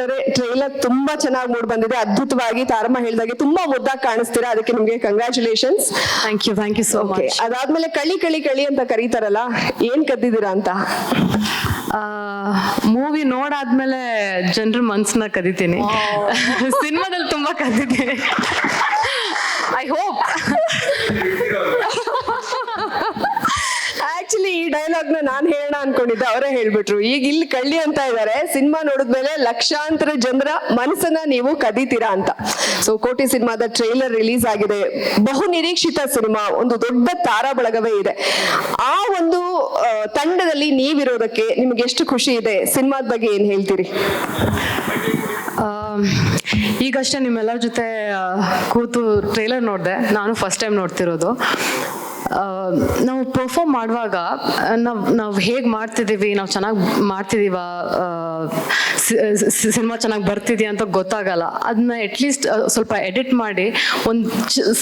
ಅವರೇ ಟ್ರೈಲರ್ ತುಂಬಾ ಚೆನ್ನಾಗಿ ಮೂಡ್ ಬಂದಿದೆ. ಅದ್ಭುತವಾಗಿ ತಾರಮ್ಮ ಹೇಳಿದಾಗೆ ತುಂಬಾ ಮುದ್ದಾಗಿ ಕಾಣಿಸ್ತೀರಾ? ಅದಕ್ಕೆ ನಿಮ್ಗೆ congratulations thank you thank you so much ಅದಾದ್ಮೇಲೆ ಕಳಿ ಕಳಿ ಕಳಿ ಅಂತ ಕರೀತಾರಲ್ಲ ಏನ್ ಕದ್ದಿದ್ದೀರಾ ಅಂತ? ಮೂವಿ ನೋಡಾದ್ಮೇಲೆ ಜನರ ಮನ್ಸನ್ನ ಕದಿತೀನಿ. ಸಿನಿಮಾದಲ್ಲಿ ತುಂಬಾ ಕದ್ದಿದ್ದೀನಿ. ಐ ಹೋಪ್ ಆಕ್ಚುಲಿ ಈ ಡೈಲಾಗ್ನ ನಾನ್ ಹೇಳೋಣ ಅನ್ಕೊಂಡಿದ್ದೆ, ಅವರೇ ಹೇಳ್ಬಿಟ್ರು. ಈಗ ಇಲ್ಲಿ ಕಳ್ಳಿ ಅಂತ ಇದಾರೆ, ಸಿನಿಮಾ ನೋಡಿದ್ಮೇಲೆ ಲಕ್ಷಾಂತರ ಜನರ ಮನಸ್ಸನ್ನ ನೀವು ಕದೀತೀರಾ ಅಂತ. ಸೊ ಕೋಟಿ ಸಿನಿಮಾದ ಟ್ರೈಲರ್ ರಿಲೀಸ್ ಆಗಿದೆ. ಬಹು ನಿರೀಕ್ಷಿತ ಸಿನಿಮಾ, ಒಂದು ದೊಡ್ಡ ತಾರಾ ಬಳಗವೇ ಇದೆ. ಆ ಒಂದು ತಂಡದಲ್ಲಿ ನೀವಿರೋದಕ್ಕೆ ನಿಮ್ಗೆ ಎಷ್ಟು ಖುಷಿ ಇದೆ? ಸಿನಿಮಾದ ಬಗ್ಗೆ ಏನ್ ಹೇಳ್ತೀರಿ? ಈಗಷ್ಟೇ ನಿಮ್ಮೆಲ್ಲರ ಜೊತೆ ಕೂತು ಟ್ರೈಲರ್ ನೋಡಿದೆ. ನಾನು ಫಸ್ಟ್ ಟೈಮ್ ನೋಡ್ತಿರೋದು. ನಾವು ಪರ್ಫಾರ್ಮ್ ಮಾಡುವಾಗ, ನಾವು ನಾವು ಹೇಗೆ ಮಾಡ್ತಿದ್ದೀವಿ ನಾವು ಚೆನ್ನಾಗಿ ಮಾಡ್ತಿದ್ದೀವ ಸಿನಿಮಾ ಚೆನ್ನಾಗಿ ಬರ್ತಿದೆಯಾ ಅಂತ ಗೊತ್ತಾಗಲ್ಲ. ಅದನ್ನ ಅಟ್ಲೀಸ್ಟ್ ಸ್ವಲ್ಪ ಎಡಿಟ್ ಮಾಡಿ, ಒಂದು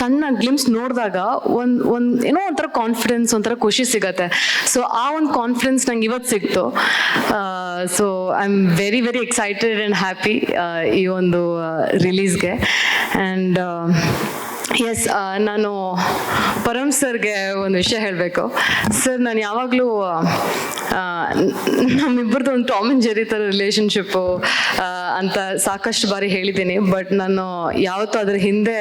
ಸಣ್ಣ ಗ್ಲಿಮ್ಸ್ ನೋಡಿದಾಗ ಒಂದು ಒಂದು, ಏನೋ ಒಂಥರ ಕಾನ್ಫಿಡೆನ್ಸ್ ಒಂಥರ ಖುಷಿ ಸಿಗತ್ತೆ. ಸೊ ಆ ಒಂದು ಕಾನ್ಫಿಡೆನ್ಸ್ ನಂಗೆ ಇವತ್ತು ಸಿಕ್ತು. So I am very very excited and happy ಈ ಒಂದು ರಿಲೀಸ್ಗೆ ಆ್ಯಂಡ್ ಎಸ್ ನಾನು ಪರಮ್ ಸರ್ಗೆ ಒಂದು ವಿಷಯ ಹೇಳಬೇಕು. ಸರ್ ನಾನು ಯಾವಾಗಲೂ ನಮ್ಮಿಬ್ಬರದ್ದು ಒಂದು ಟಾಮ್ ಅಂಡ್ ಜೆರಿ ಥರ ರಿಲೇಷನ್ಶಿಪ್ಪು ಅಂತ ಸಾಕಷ್ಟು ಬಾರಿ ಹೇಳಿದ್ದೀನಿ. ಬಟ್ ನಾನು ಯಾವತ್ತೂ ಅದ್ರ ಹಿಂದೆ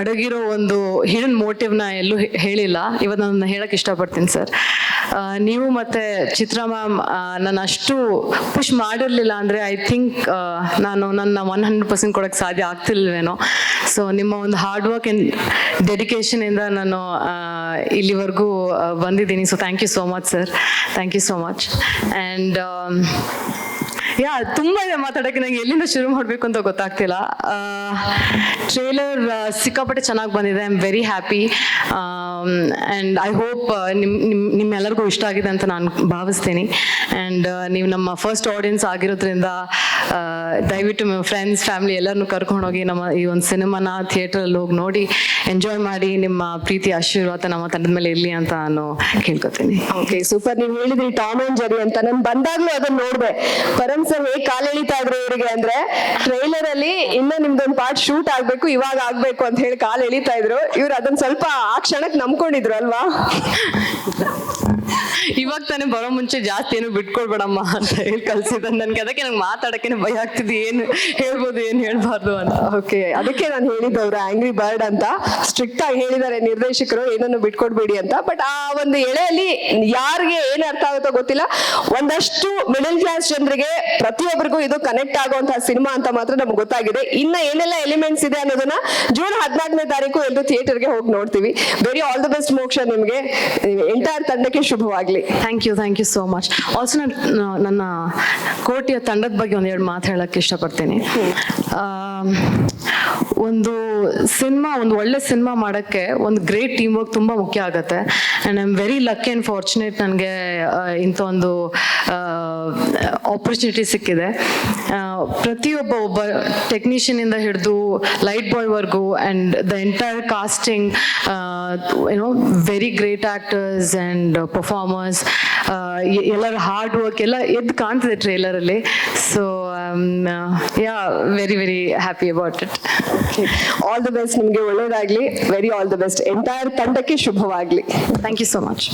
ಅಡಗಿರೋ ಒಂದು ಹಿಡನ್ ಮೋಟಿವ್ನ ಎಲ್ಲೂ ಹೇಳಿಲ್ಲ. ಇವತ್ತು ನಾನು ಹೇಳಕ್ಕೆ ಇಷ್ಟಪಡ್ತೀನಿ ಸರ್ ನೀವು ಮತ್ತೆ ಚಿತ್ರ ಮ್ಯಾಮ್ ನಾನು ಅಷ್ಟು ಪುಷ್ ಮಾಡಿರಲಿಲ್ಲ ಅಂದರೆ ಐ ಥಿಂಕ್ ನಾನು ನನ್ನ ಒನ್ ಹಂಡ್ರೆಡ್ ಪರ್ಸೆಂಟ್ ಕೊಡೋಕ್ಕೆ ಸಾಧ್ಯ ಆಗ್ತಿಲ್ವೇನೋ. ಸೊ ನಿಮ್ಮ ಒಂದು ಹಾರ್ಡ್ ವರ್ಕ್ ಆ್ಯಂಡ್ ಡೆಡಿಕೇಶನಿಂದ ನಾನು ಇಲ್ಲಿವರೆಗೂ ಬಂದಿದ್ದೀನಿ. So thank you so much sir thank you so much and yeah, ತುಂಬಾ ಇದೆ ಮಾತಾಡೋಕ್ಕೆ ನಂಗೆ ಎಲ್ಲಿಂದ ಶುರು ಮಾಡಬೇಕು ಅಂತ ಗೊತ್ತಾಗ್ತಿಲ್ಲ. ಟ್ರೇಲರ್ ಸಿಕ್ಕಾಪಟ್ಟೆ ಚೆನ್ನಾಗಿ ಬಂದಿದೆ. I am very happy and I hope ನಿಮ್ ನಿಮ್, ನಿಮ್ಮೆಲ್ಲರಿಗೂ ಇಷ್ಟ ಆಗಿದೆ ಅಂತ ನಾನು ಭಾವಿಸ್ತೀನಿ. ಆ್ಯಂಡ್ ನೀವು ನಮ್ಮ ಫಸ್ಟ್ ಆಡಿಯನ್ಸ್ ಆಗಿರೋದ್ರಿಂದ ದಯವಿಟ್ಟು ನಿಮ್ಮ ಫ್ರೆಂಡ್ಸ್ ಫ್ಯಾಮಿಲಿ ಎಲ್ಲರನ್ನೂ ಕರ್ಕೊಂಡೋಗಿ ನಮ್ಮ ಈ ಒಂದು ಸಿನಿಮಾನ ಥಿಯೇಟ್ರಲ್ಲಿ ಹೋಗಿ ನೋಡಿ ಎಂಜಾಯ್ ಮಾಡಿ, ನಿಮ್ಮ ಪ್ರೀತಿ, ಆಶೀರ್ವಾದ ನಮ್ಮ ತಂಡದ ಮೇಲೆ ಇರಲಿ ಅಂತ ನಾನು ಕೇಳ್ಕೊತೀನಿ. ಓಕೆ ಸೂಪರ್ ನೀವು ಹೇಳಿದ್ರಿ ಟಾಮ್ ಅಂಡ್ ಜರಿ ಅಂತ. ನಾನು ಬಂದಾಗ್ಲೂ ಅದನ್ನ ನೋಡ್ದೆ. ಸರ್ ಹೇಗ್ ಕಾಲೆಳಿತಾ ಇದ್ರು ಇವರಿಗೆ ಅಂದ್ರೆ ಟ್ರೈಲರ್ ಅಲ್ಲಿ ಇನ್ನ ನಿಮ್ದೊಂದ್ ಪಾರ್ಟ್ ಶೂಟ್ ಆಗ್ಬೇಕು ಇವಾಗ ಆಗ್ಬೇಕು ಅಂತ ಹೇಳಿ ಕಾಲ್ ಎಳಿತಾ ಇದ್ರು. ಇವ್ರು ಅದನ್ನ ಸ್ವಲ್ಪ ಆ ಕ್ಷಣಕ್ ನಂಬ್ಕೊಂಡಿದ್ರು ಅಲ್ವಾ? ಇವಾಗ ತಾನೇ ಬರೋ ಮುಂಚೆ ಜಾಸ್ತಿ ಏನು ಬಿಟ್ಕೊಡ್ಬೇಡಮ್ಮ ಅಂತ ಹೇಳಿ ಕಲ್ಸಿದ ನನ್ಗೆ ಅದಕ್ಕೆ ನಂಗೆ ಮಾತಾಡಕ್ಕೆ ಭಯ ಆಗ್ತಿದೆ. ಏನು ಹೇಳ್ಬೋದು ಏನು ಹೇಳ್ಬಾರ್ದು ಅಂತ. ಓಕೆ ಅದಕ್ಕೆ ನಾನು ಹೇಳಿದ್ದವ್ರು ಆಂಗ್ರಿ ಬರ್ಡ್ ಅಂತ. ಸ್ಟ್ರಿಕ್ಟ್ ಆಗಿ ಹೇಳಿದ್ದಾರೆ ನಿರ್ದೇಶಕರು ಏನನ್ನು ಬಿಟ್ಕೊಡ್ಬೇಡಿ ಅಂತ. ಬಟ್ ಆ ಒಂದು ಎಳೆಯಲ್ಲಿ ಯಾರಿಗೆ ಏನ್ ಅರ್ಥ ಆಗುತ್ತೋ ಗೊತ್ತಿಲ್ಲ. ಒಂದಷ್ಟು ಮಿಡಲ್ ಕ್ಲಾಸ್ ಜನರಿಗೆ ಪ್ರತಿಯೊಬ್ಬರಿಗೂ ಇದು ಕನೆಕ್ಟ್ ಆಗುವಂತಹ ಸಿನಿಮಾ ಅಂತ ಮಾತ್ರ ನಮ್ಗೆ ಗೊತ್ತಾಗಿದೆ. ಇನ್ನ ಏನೆಲ್ಲ ಎಲಿಮೆಂಟ್ಸ್ ಇದೆ ಅನ್ನೋದನ್ನ ಜೂನ್ ಹದಿನಾಲ್ಕನೇ ತಾರೀಕು ಎಲ್ಲರೂ ಥಿಯೇಟರ್ಗೆ ಹೋಗಿ ನೋಡ್ತೀವಿ. ವೆರಿ ಆಲ್ ದ ಬೆಸ್ಟ್ ಮೋಕ್ಷ ನಿಮ್ಗೆ. ಎಂಟೈರ್ ತಂಡಕ್ಕೆ ಶುಭವಾಗ್ಲಿ. Thank you thank you so much also ನಾನು, ನನ್ನ ಕೋಟಿಯ ತಂಡದ ಬಗ್ಗೆ ಒಂದೆರಡು ಮಾತು ಹೇಳಕ್ಕೆ ಇಷ್ಟಪಡ್ತೀನಿ. ಒಂದು ಸಿನಿಮಾ ಒಂದು ಒಳ್ಳೆ ಸಿನಿಮಾ ಮಾಡೋಕ್ಕೆ ಒಂದು ಗ್ರೇಟ್ ಟೀಮ್ ವರ್ಕ್ ತುಂಬ ಮುಖ್ಯ ಆಗುತ್ತೆ. And I am very lucky and fortunate ನನಗೆ ಇಂಥ ಒಂದು ಆಪರ್ಚುನಿಟಿ ಸಿಕ್ಕಿದೆ. ಪ್ರತಿಯೊಬ್ಬ ಒಬ್ಬ ಟೆಕ್ನಿಷಿಯನ್ ಇಂದ ಹಿಡಿದು ಲೈಟ್ ಬಾಯ್ವರೆಗೂ ಅಂಡ್ ದ ಎಂಟೈರ್ ಕಾಸ್ಟಿಂಗ್ ಏನೋ very great actors and performers ಎಲ್ಲರ ಹಾರ್ಡ್ ವರ್ಕ್ ಎಲ್ಲ ಎದ್ದು ಕಾಣ್ತಿದೆ ಟ್ರೇಲರಲ್ಲಿ so yeah very very happy about it all the best ನಿಮಗೆ ಒಳ್ಳೇದಾಗ್ಲಿ. Very all the best entire ತಂಡಕ್ಕೆ ಶುಭವಾಗ್ಲಿ. Thank you so much